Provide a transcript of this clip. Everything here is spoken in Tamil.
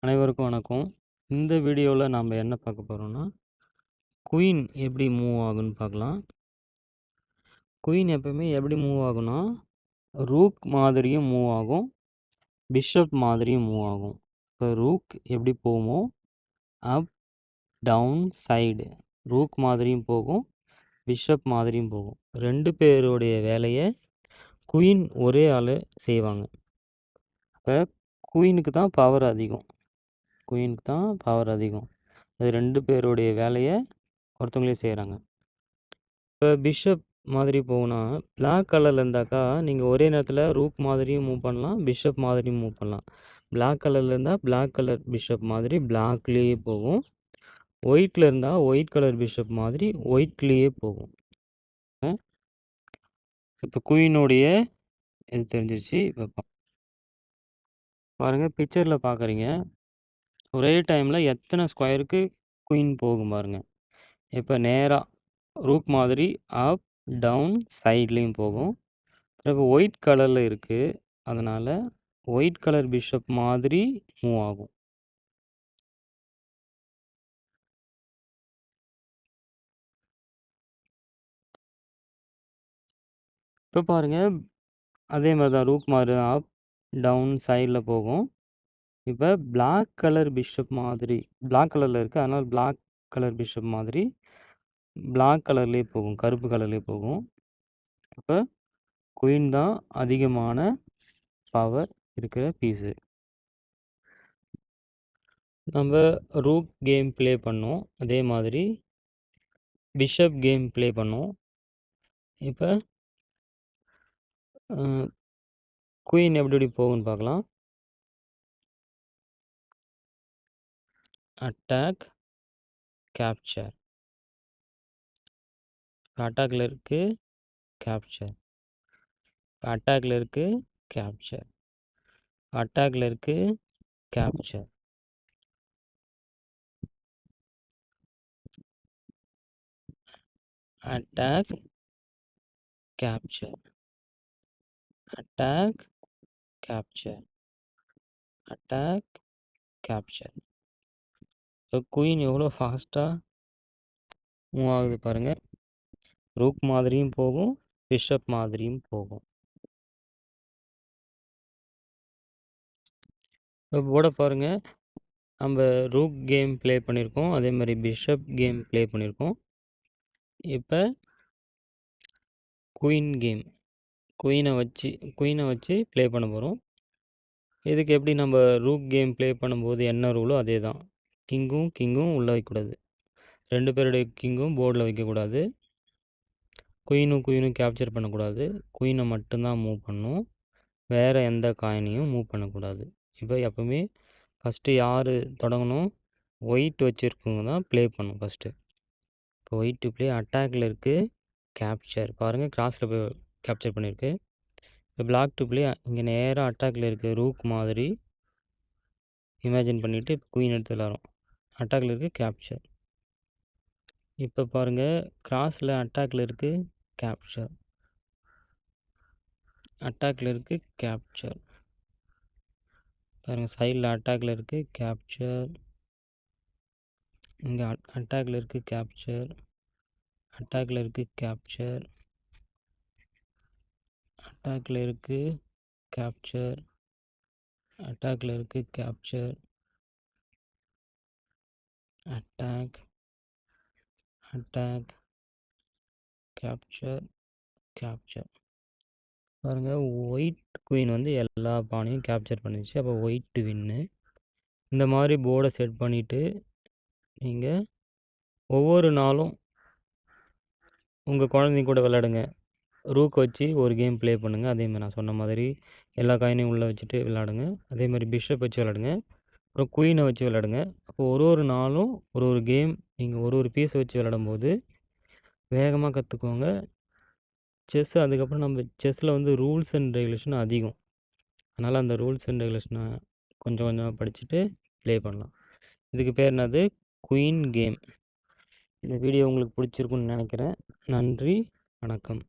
அனைவருக்கும் வணக்கம். இந்த வீடியோவில் நாம என்ன பார்க்க போகிறோம்னா குயின் எப்படி மூவ் ஆகுன்னு பார்க்கலாம். குயின் எப்பவுமே எப்படி மூவ் ஆகும்னா, ரூக் மாதிரியும் மூவ் ஆகும். பிஷப் மாதிரியும் மூவ் ஆகும். இப்போ ரூக் எப்படி போகுமோ, அப், டவுன், சைடு ரூக் மாதிரியும் போகும். பிஷப் மாதிரியும் போகும். ரெண்டு பேருடைய வேலையை குயின் ஒரே ஆளு செய்வாங்க. இப்போ குயினுக்கு தான் பவர் அதிகம். குயினுக்கு தான் பவர் அதிகம். அது ரெண்டு பேருடைய வேலையை ஒருத்தவங்களே செய்கிறாங்க இப்போ பிஷப் மாதிரி போகணும்னா பிளாக் கலரில் இருந்தாக்கா, நீங்கள் ஒரே நேரத்தில் ரூக் மாதிரியும் மூவ் பண்ணலாம். பிஷப் மாதிரியும் மூவ் பண்ணலாம். பிளாக் கலரில் இருந்தால் பிளாக் கலர் பிஷப் மாதிரி பிளாக்லேயே போகும். ஒயிட்டில் இருந்தால் ஒயிட் கலர் பிஷப் மாதிரி ஒயிட்லேயே போகும். இப்போ குயினுடைய இது தெரிஞ்சிருச்சு. இப்போ பாருங்கள் பிக்சரில் பார்க்குறீங்க. ஒரே டைமில் எத்தனை ஸ்கொயருக்கு குயின் போகும் பாருங்க. இப்போ நேராக ரூக் மாதிரி அப், டவுன், சைட்லேயும் போகும். பிறகு ஒயிட் கலரில் இருக்குது அதனால் ஒயிட் கலர் பிஷப் மாதிரி மூவ் ஆகும். இப்போ பாருங்கள் அதே மாதிரி தான் ரூக் மாதிரி தான் அப், டவுன், சைடில் போகும். இப்போ பிளாக் கலர் பிஷப் மாதிரி பிளாக் கலரில் இருக்குது அதனால் பிளாக் கலர் பிஷப் மாதிரி பிளாக் கலர்லேயே போகும். கருப்பு கலர்லேயே போகும். இப்போ குயின் தான் அதிகமான பவர் இருக்கிற பீஸு. நம்ம ரூக் கேம் ப்ளே பண்ணோம். அதே மாதிரி பிஷப் கேம் ப்ளே பண்ணோம். இப்போ குயின் எப்படி எப்படி போகும்னு பார்க்கலாம். Attack, capture. அட்டாக்ல இருக்கு, கேப்சர். அட்டாக்ல இருக்கு, கேப்சர். அட்டாக்ல இருக்கு, capture. Attack, capture. Attack, capture. Attack, capture. So queen எவ்வளோ ஃபாஸ்ட்டாக மூவ் ஆகுது பாருங்கள் ரூக் மாதிரியும் போகும். பிஷப் மாதிரியும் போகும். இப்போ போட பாருங்க. நம்ம ரூக் கேம் ப்ளே பண்ணியிருக்கோம். அதே மாதிரி பிஷப் கேம் ப்ளே பண்ணியிருக்கோம். இப்போ குயின் கேம். குயினை வச்சு குயினை வச்சு ப்ளே பண்ண போகிறோம் இதுக்கு எப்படி நம்ம ரூக் கேம் ப்ளே பண்ணும்போது என்ன ரூலோ அதே தான். கிங்கும் கிங்கும் உள்ளே வைக்கக்கூடாது. ரெண்டு பேருடைய கிங்கும் போர்டில் வைக்கக்கூடாது. குயினும் குயினும் கேப்சர் பண்ணக்கூடாது. குயினை மட்டும்தான் மூவ் பண்ணும் வேறு எந்த காயினையும் மூவ் பண்ணக்கூடாது. இப்போ எப்போவுமே ஃபஸ்ட்டு யார் தொடங்கணும்? ஒயிட் வச்சுருக்கவங்க தான் ப்ளே பண்ணும் ஃபஸ்ட்டு இப்போ ஒயிட்டு ப்ளே அட்டாக்ல இருக்குது கேப்சர். பாருங்கள் கிராஸில் போய் கேப்சர் பண்ணியிருக்கு. இப்போ பிளாக் டு ப்ளே இங்கே நேராக அட்டாக்ல இருக்குது ரூக் மாதிரி இமேஜின் பண்ணிவிட்டு குயின் எடுத்து விளாட்றோம் அட்டாக்ல இருக்குது கேப்சர். இப்போ பாருங்கள் கிராஸில் அட்டாக்ல இருக்குது கேப்சர். அட்டாக்ல இருக்குது கேப்சர். பாருங்கள் சைடில் அட்டாக்ல இருக்குது கேப்சர். இங்கே அட்டாக்ல இருக்குது கேப்சர். அட்டாக்ல இருக்குது கேப்சர். அட்டாக்ல இருக்கு, கேப்சர். அட்டாக்ல இருக்குது capture. Attack. Attack. Capture, capture. பாருங்க ஒயிட் குயின் வந்து எல்லா பானையும் கேப்சர் பண்ணிடுச்சு அப்போ ஒயிட் வின்னு. இந்த மாதிரி போர்டை செட் பண்ணிவிட்டு நீங்கள் ஒவ்வொரு நாளும் உங்கள் குழந்தைங்க கூட விளையாடுங்க. ரூக் வச்சு ஒரு கேம் ப்ளே பண்ணுங்கள் அதே நான் சொன்ன மாதிரி எல்லா காயினையும் உள்ளே வச்சுட்டு விளாடுங்க அதே பிஷப் வச்சு விளாடுங்க அப்புறம் குயினை வச்சு விளையாடுங்க. அப்போ ஒரு ஒரு நாளும் ஒரு ஒரு கேம் நீங்கள் ஒரு ஒரு பீஸை வச்சு விளாடும்போது வேகமாக கற்றுக்குவாங்க செஸ் அதுக்கப்புறம் நம்ம செஸ்ஸில் வந்து ரூல்ஸ் அண்ட் ரெகுலேஷன் அதிகம். அதனால் அந்த ரூல்ஸ் அண்ட் ரெகுலேஷனை கொஞ்சம் கொஞ்சமாக படிச்சுட்டு ப்ளே பண்ணலாம். இதுக்கு பேர் என்னது? Queen game. இந்த வீடியோ உங்களுக்கு பிடிச்சிருக்குன்னு நினைக்கிறேன் நன்றி, வணக்கம்.